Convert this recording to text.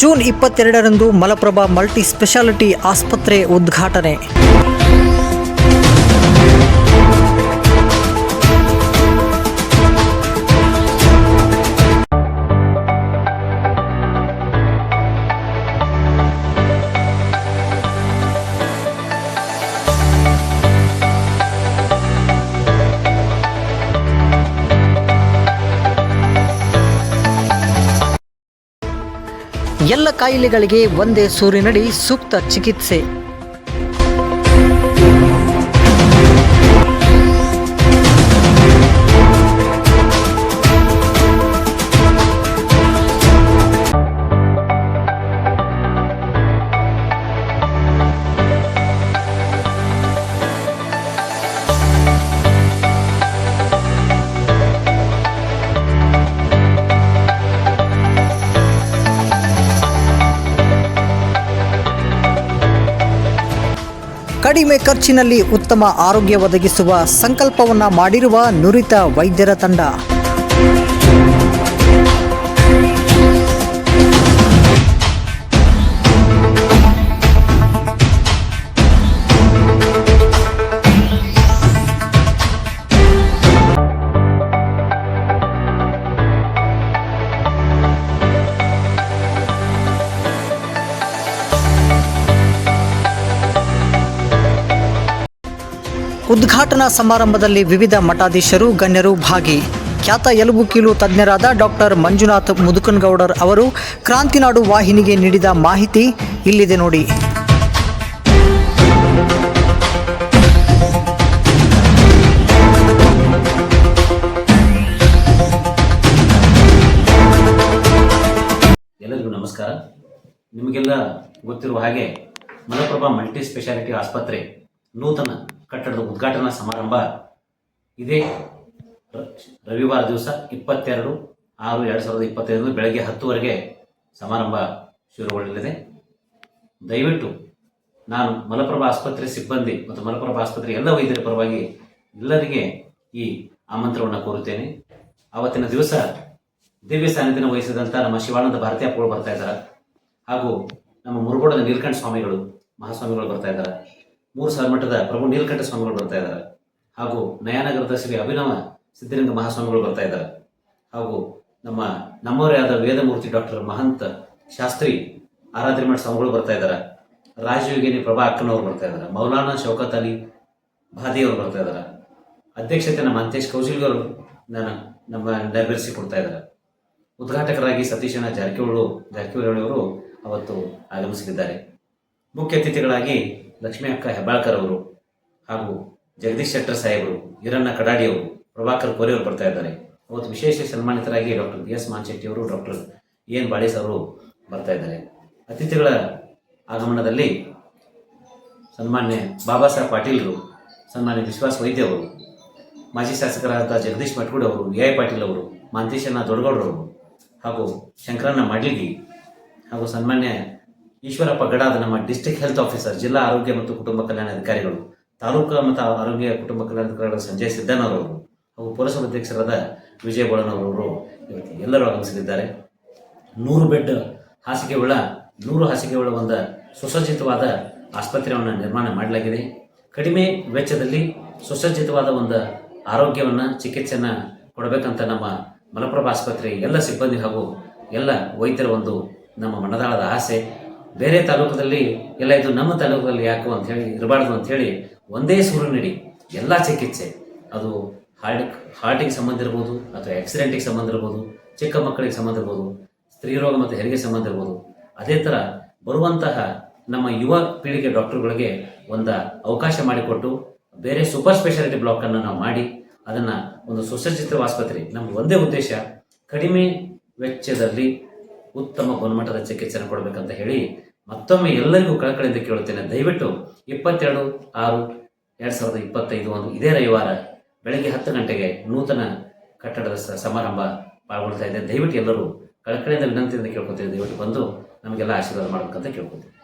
June ಇಪ್ಪತ್ತೆರಡರಂದು Malaprabha multi speciality ಆಸ್ಪತ್ರೆ ಉದ್ಘಾಟನೆ. ಎಲ್ಲ ಕಾಯಿಲೆಗಳಿಗೆ ಒಂದೇ ಸೂರಿನಡಿ ಸೂಕ್ತ ಚಿಕಿತ್ಸೆ. ಕಡಿಮೆ ಖರ್ಚಿನಲ್ಲಿ ಉತ್ತಮ ಆರೋಗ್ಯ ಒದಗಿಸುವ ಸಂಕಲ್ಪವನ್ನ ಮಾಡಿರುವ ನುರಿತ ವೈದ್ಯರ ತಂಡ. ಉದ್ಘಾಟನಾ ಸಮಾರಂಭದಲ್ಲಿ ವಿವಿಧ ಮಠಾಧೀಶರು, ಗಣ್ಯರು ಭಾಗಿ. ಖ್ಯಾತ ಎಲುಬು ಕೀಲು ತಜ್ಞರಾದ ಡಾಕ್ಟರ್ ಮಂಜುನಾಥ್ ಮುದುಕನ್ಗೌಡರ್ ಅವರು ಕ್ರಾಂತಿನಾಡು ವಾಹಿನಿಗೆ ನೀಡಿದ ಮಾಹಿತಿ ಇಲ್ಲಿದೆ ನೋಡಿ. ಎಲ್ಲರಿಗೂ ನಮಸ್ಕಾರ. ನಿಮಗೆಲ್ಲ ಗೊತ್ತಿರುವ ಹಾಗೆ ಮಲಪ್ರಭಾ ಮಲ್ಟಿ ಸ್ಪೆಷಾಲಿಟಿ ಆಸ್ಪತ್ರೆ ನೂತನ ಕಟ್ಟಡದ ಉದ್ಘಾಟನಾ ಸಮಾರಂಭ ಇದೇ. ರವಿವಾರ ದಿವಸ ಇಪ್ಪತ್ತೆರಡು ಆರು ಎರಡು ಸಾವಿರದ ಇಪ್ಪತ್ತೈದು ಬೆಳಗ್ಗೆ ಹತ್ತುವರೆಗೆ ಸಮಾರಂಭ ಶುರುಗೊಳ್ಳಲಿದೆ. ದಯವಿಟ್ಟು ನಾನು ಮಲಪ್ರಭಾ ಆಸ್ಪತ್ರೆ ಸಿಬ್ಬಂದಿ ಮತ್ತು ಮಲಪ್ರಭಾ ಆಸ್ಪತ್ರೆ ಎಲ್ಲ ವೈದ್ಯರ ಪರವಾಗಿ ಎಲ್ಲರಿಗೆ ಈ ಆಮಂತ್ರವನ್ನು ಕೋರುತ್ತೇನೆ. ಆವತ್ತಿನ ದಿವಸ ದಿವ್ಯ ಸಾನ್ನಿಧ್ಯ ವಹಿಸಿದಂಥ ನಮ್ಮ ಶಿವಾನಂದ ಭಾರತೀಯ ಅಪ್ಪಗಳು ಬರ್ತಾ ಇದ್ದಾರೆ. ಹಾಗೂ ನಮ್ಮ ಮುರುಗೋಡದ ನೀಲಕಂಠ ಸ್ವಾಮಿಗಳು, ಮಹಾಸ್ವಾಮಿಗಳು ಬರ್ತಾ ಇದ್ದಾರೆ. ಮೂರು ಸಾವಿರ ಮಠದ ಪ್ರಭು ನೀಲಕಂಠ ಸ್ವಾಮಿಗಳು ಬರ್ತಾ ಇದ್ದಾರೆ. ಹಾಗೂ ನಯಾನಗರದ ಶ್ರೀ ಅಭಿನವ ಸಿದ್ಧಲಿಂಗ ಮಹಾಸ್ವಾಮಿಗಳು ಬರ್ತಾ ಇದ್ದಾರೆ. ಹಾಗೂ ನಮ್ಮ ನಮ್ಮವರೇ ಆದ ವೇದಮೂರ್ತಿ ಡಾಕ್ಟರ್ ಮಹಂತ ಶಾಸ್ತ್ರಿ ಆರಾಧನೆ ಮಾಡಿ ಸ್ವಾಮಿಗಳು ಬರ್ತಾ ಇದ್ದಾರೆ. ರಾಜಯೋಗಿನಿ ಪ್ರಭಾ ಅಕ್ಕನವರು ಬರ್ತಾ ಇದ್ದಾರೆ. ಮೌಲಾನಾ ಶೌಕತ್ ಅಲಿ ಭಾದಿಯವರು ಬರ್ತಾ ಇದ್ದಾರೆ. ಅಧ್ಯಕ್ಷತೆ ನಮ್ಮ ಅಂತೇಶ್ ಕೌಶಿಲ್ಗರು ನಾನು ನಮ್ಮ ನೆರವೇರಿಸಿ ಕೊಡ್ತಾ ಇದ್ದಾರೆ. ಉದ್ಘಾಟಕರಾಗಿ ಸತೀಶನ ಜಾರಕಿಹೊಳು ಜಾರಕಿಹೊಳಿ ಅವರು ಅವತ್ತು ಆಗಮಿಸಲಿದ್ದಾರೆ ಮುಖ್ಯ ಅತಿಥಿಗಳಾಗಿ ಲಕ್ಷ್ಮೀ ಅಕ್ಕ ಹೆಬ್ಬಾಳ್ಕರ್ ಅವರು ಹಾಗೂ ಜಗದೀಶ್ ಶೆಟ್ಟರ್ ಸಾಹೇಬರು, ಈರಣ್ಣ ಕಡಾಡಿ ಅವರು, ಪ್ರಭಾಕರ್ ಕೋರೆ ಅವರು ಬರ್ತಾ ಇದ್ದಾರೆ. ಅವತ್ತು ವಿಶೇಷ ಸನ್ಮಾನಿತರಾಗಿ ಡಾಕ್ಟರ್ ಬಿ ಎಸ್ ಮಾನ್ಶೆಟ್ಟಿ ಅವರು, ಡಾಕ್ಟರ್ ಎನ್ ಬಾಳೇಸ್ ಅವರು ಬರ್ತಾ ಇದ್ದಾರೆ. ಅತಿಥಿಗಳ ಆಗಮನದಲ್ಲಿ ಸನ್ಮಾನ್ಯ ಬಾಬಾ ಸಾಹೇಬ್ ಪಾಟೀಲ್ರು ಸನ್ಮಾನ್ಯ ವಿಶ್ವಾಸ್ ವೈದ್ಯ ಅವರು, ಮಾಜಿ ಶಾಸಕರಾದ ಜಗದೀಶ್ ಮಟ್ಗೂಡ್ ಅವರು ವಿ ಐ ಪಾಟೀಲ್ ಅವರು ಮಾಂತೇಶಣ್ಣ ದೊಡ್ಡಗೌಡರು ಹಾಗೂ ಶಂಕರಣ್ಣ ಮಡ್ಲಿಗಿ ಹಾಗೂ ಸನ್ಮಾನ್ಯ ಈಶ್ವರಪ್ಪ ಗಡಾದ ನಮ್ಮ ಡಿಸ್ಟ್ರಿಕ್ಟ್ ಹೆಲ್ತ್ ಆಫೀಸರ್ ಜಿಲ್ಲಾ ಆರೋಗ್ಯ ಮತ್ತು ಕುಟುಂಬ ಕಲ್ಯಾಣ ಅಧಿಕಾರಿಗಳು, ತಾಲೂಕು ಮತ್ತು ಆರೋಗ್ಯ ಕುಟುಂಬ ಕಲ್ಯಾಣ ಅಧಿಕಾರಿಗಳು ಸಂಜಯ್ ಸಿದ್ದನವರು ಹಾಗೂ ಪೊಲೀಸ್ ಅಧ್ಯಕ್ಷರಾದ ವಿಜಯ ಬೋಳನವರು ಇವತ್ತು ಎಲ್ಲರೂ ಆಗಮಿಸಲಿದ್ದಾರೆ. ನೂರು ಬೆಡ್ ಹಾಸಿಗೆಯುಳ್ಳ, ನೂರು ಹಾಸಿಗೆಯುಳ್ಳ ಒಂದು ಸುಸಜ್ಜಿತವಾದ ಆಸ್ಪತ್ರೆಯನ್ನು ನಿರ್ಮಾಣ ಮಾಡಲಾಗಿದೆ. ಕಡಿಮೆ ವೆಚ್ಚದಲ್ಲಿ ಸುಸಜ್ಜಿತವಾದ ಒಂದು ಆರೋಗ್ಯವನ್ನು, ಚಿಕಿತ್ಸೆಯನ್ನು ಕೊಡಬೇಕಂತ ನಮ್ಮ ಮಲಪ್ರಭಾ ಆಸ್ಪತ್ರೆ ಎಲ್ಲ ಸಿಬ್ಬಂದಿ ಹಾಗೂ ಎಲ್ಲ ವೈದ್ಯರ ಒಂದು ನಮ್ಮ ಮನದಾಳದ ಆಸೆ. ಬೇರೆ ತಾಲೂಕದಲ್ಲಿ ಎಲ್ಲ ಇದು ನಮ್ಮ ತಾಲೂಕಲ್ಲಿ ಯಾಕೋ ಅಂತ ಹೇಳಿ, ಇರಬಾರ್ದು ಅಂತ ಹೇಳಿ ಒಂದೇ ಸೂರಿನಡಿ ಎಲ್ಲ ಚಿಕಿತ್ಸೆ. ಅದು ಹಾರ್ಟ್ ಹಾರ್ಟಿಗೆ ಸಂಬಂಧ ಇರ್ಬೋದು, ಅಥವಾ ಆಕ್ಸಿಡೆಂಟಿಗೆ ಸಂಬಂಧ ಇರ್ಬೋದು, ಚಿಕ್ಕ ಮಕ್ಕಳಿಗೆ ಸಂಬಂಧ ಇರ್ಬೋದು ಸ್ತ್ರೀರೋಗ ಮತ್ತು ಹೆರಿಗೆ ಸಂಬಂಧ ಇರ್ಬೋದು, ಅದೇ ಥರ ಬರುವಂತಹ ನಮ್ಮ ಯುವ ಪೀಳಿಗೆ ಡಾಕ್ಟರ್ಗಳಿಗೆ ಒಂದು ಅವಕಾಶ ಮಾಡಿಕೊಟ್ಟು ಬೇರೆ ಸೂಪರ್ ಸ್ಪೆಷಾಲಿಟಿ ಬ್ಲಾಕನ್ನು ನಾವು ಮಾಡಿ, ಅದನ್ನು ಒಂದು ಸುಸಜ್ಜಿತ ಆಸ್ಪತ್ರೆ ನಮ್ಮ ಒಂದೇ ಉದ್ದೇಶ, ಕಡಿಮೆ ವೆಚ್ಚದಲ್ಲಿ ಉತ್ತಮ ಗುಣಮಟ್ಟದ ಚಿಕಿತ್ಸೆಯನ್ನು ಕೊಡಬೇಕಂತ ಹೇಳಿ ಮತ್ತೊಮ್ಮೆ ಎಲ್ಲರಿಗೂ ಕಳಕಳಿಯಿಂದ ಕೇಳುತ್ತೇನೆ. ದಯವಿಟ್ಟು ಇಪ್ಪತ್ತೆರಡು, ಆರು, ಎರಡು ಸಾವಿರದ ಇಪ್ಪತ್ತೈದು ಒಂದು ಇದೇ ರವಿವಾರ ಬೆಳಗ್ಗೆ ಹತ್ತು ಗಂಟೆಗೆ ನೂತನ ಕಟ್ಟಡದ ಸಮಾರಂಭ ಪಾಲ್ಗೊಳ್ತಾ ಇದೆ ದಯವಿಟ್ಟು ಎಲ್ಲರೂ ಕಳಕಳಿಯಿಂದ ವಿನಂತಿಯಿಂದ ಕೇಳ್ಕೊತೀವಿ ದಯವಿಟ್ಟು ಬಂದು ನಮಗೆಲ್ಲ ಆಶೀರ್ವಾದ ಮಾಡಬೇಕಂತ ಕೇಳ್ಕೊತೀವಿ